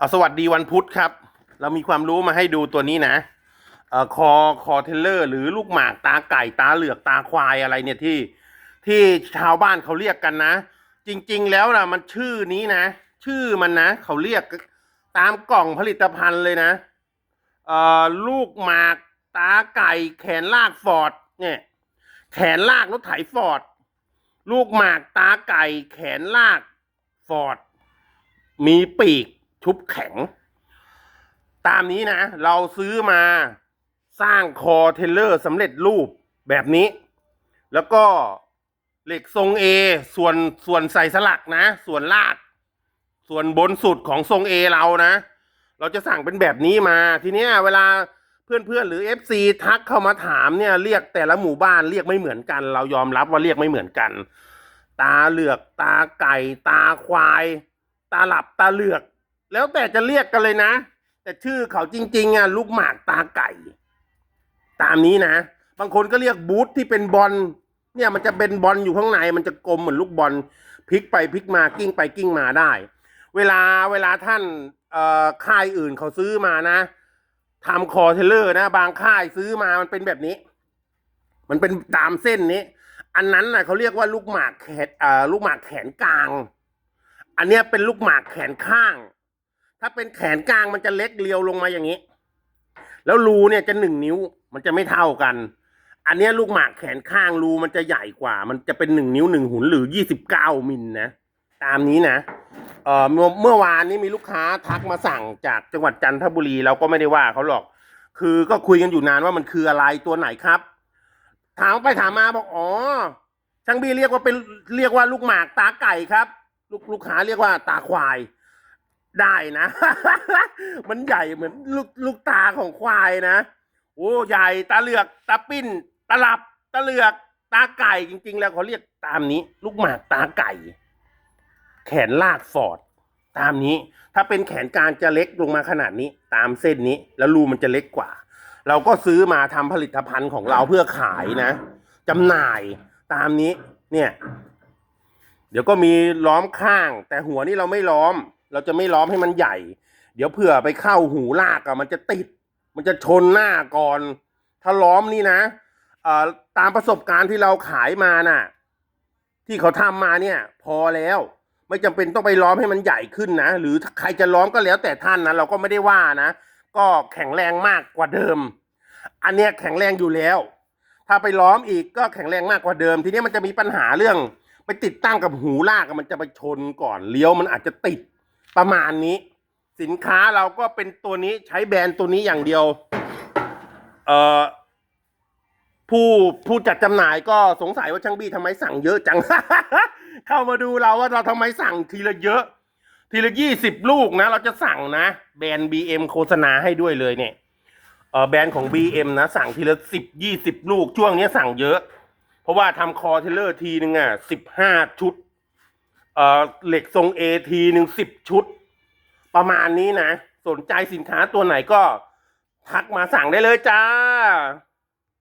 เอาสวัสดีวันพุธครับ เรามีความรู้มาให้ดูตัวนี้นะเอ่อคอคอเทเลอร์ หรือลูกหมากตาไก่ตาเหลือกตาควายอะไรเนี่ยที่ที่ชาวบ้านเขาเรียกกันนะ จริง ๆ แล้วนะมันชื่อนี้นะ ชื่อมันนะ เขาเรียกตามกล่องผลิตภัณฑ์เลยนะเอ่อลูกหมากตาไก่แขนลากฟอร์ดเนี่ยแขนลากรถไถฟอร์ดลูกหมากตาไก่แขนลากฟอร์ดมีปีก ชุบแข็ง ตามนี้นะ เราซื้อมาสร้างคอเทเลอร์สำเร็จรูปแบบนี้ แล้วก็เหล็กทรงเอส่วนส่วนใส่สลักนะ ส่วนลาก ส่วนบนสุดของทรงเอเรานะ เราจะสั่งเป็นแบบนี้มา ทีเนี้ยเวลาเพื่อนๆหรือ FC ทักเข้ามาถามเนี่ยเรียกแต่ละหมู่บ้านเรียกไม่เหมือนกัน เรายอมรับว่าเรียกไม่เหมือนกัน ตาเหลือก ตาไก่ ตาควาย ตาหลับตาเหลือก แล้วแต่จะเรียกกันเลยนะ แต่ชื่อเขาจริง ๆอะลูกหมากตาไก่ ตามนี้นะ บางคนก็เรียกบูธที่เป็นบอลเนี่ยมันจะเป็นบอลอยู่ข้างใน มันจะกลมเหมือนลูกบอลพลิกไปพลิกมากิ้งไปกิ้งมาได้ เวลาเวลาท่านค่ายอื่นเขาซื้อมานะทำคอเทเลอร์นะ บางค่ายซื้อมามันเป็นแบบนี้ มันเป็นตามเส้นนี้ อันนั้นนะเขาเรียกว่าลูกหมากแขนลูกหมากแขนกลาง อันนี้เป็นลูกหมากแขนข้าง ถ้าเป็นแขนกลางมันจะเล็กเรียวลงมาอย่างนี้ แล้วรูเนี่ยจะหนึ่งนิ้วมันจะไม่เท่ากัน อันนี้ลูกหมากแขนข้างรูมันจะใหญ่กว่า มันจะเป็นหนึ่งนิ้วหนึ่งหุนหรือยี่สิบเก้ามิลนะ ตามนี้นะเอ่อเมื่อเมื่อวานนี้มีลูกค้าทักมาสั่งจากจังหวัดจันทบุรีเราก็ไม่ได้ว่าเขาหรอก คือก็คุยกันอยู่นานว่ามันคืออะไรตัวไหนครับ ถามไปถามมาบอกอ๋อช่างบีเรียกว่าเป็นเรียกว่าลูกหมากตาไก่ครับ ลูกลูกค้าเรียกว่าตาควาย ได้นะ มันใหญ่เหมือนลูกลูกตาของควายนะ โอ้ใหญ่ตาเหลือก ตาปิ้น ตาหลับ ตาเหลือก ตาไก่จริง ๆ แล้วเขาเรียกตามนี้ ลูกหมากตาไก่ แขนลากฟอดตามนี้ ถ้าเป็นแขนกลางจะเล็กลงมาขนาดนี้ ตามเส้นนี้ แล้วรูมันจะเล็กกว่า เราก็ซื้อมาทำผลิตภัณฑ์ของเราเพื่อขายนะจำหน่ายตามนี้ เนี่ย เดี๋ยวก็มีล้อมข้าง แต่หัวนี่เราไม่ล้อม เราจะไม่ล้อมให้มันใหญ่ เดี๋ยวเผื่อไปเข้าหูลากอะมันจะติด มันจะชนหน้าก่อน ถ้าล้อมนี่นะเอ่อตามประสบการณ์ที่เราขายมาน่ะ ที่เขาทำมาเนี่ย พอแล้ว ไม่จำเป็นต้องไปล้อมให้มันใหญ่ขึ้นนะ หรือใครจะล้อมก็แล้วแต่ท่านนะเราก็ไม่ได้ว่านะ ก็แข็งแรงมากกว่าเดิม อันเนี้ยแข็งแรงอยู่แล้ว ถ้าไปล้อมอีกก็แข็งแรงมากกว่าเดิม ทีนี้มันจะมีปัญหาเรื่อง ไปติดตั้งกับหูลากอะมันจะไปชนก่อนเลี้ยวมันอาจจะติด ประมาณนี้ สินค้าเราก็เป็นตัวนี้ใช้แบรนด์ตัวนี้อย่างเดียว เอ่อผู้ผู้จัดจำหน่ายก็สงสัยว่าช่างบี้ทำไมสั่งเยอะจัง เข้ามาดูเราว่าเราทำไมสั่งทีละเยอะ ทีละยี่สิบลูกนะ เราจะสั่งนะ แบรนด์ BM โฆษณาให้ด้วยเลยเนี่ยเออแบรนด์ของ BM นะ สั่งทีละสิบยี่สิบลูกช่วงนี้สั่งเยอะ เพราะว่าทำคอเทเลอร์ทีนึงอะสิบห้าชุด เอ่อเหล็กทรงเอทีหนึ่งสิบชุด ประมาณนี้นะ สนใจสินค้าตัวไหนก็ ทักมาสั่งได้เลยจ้า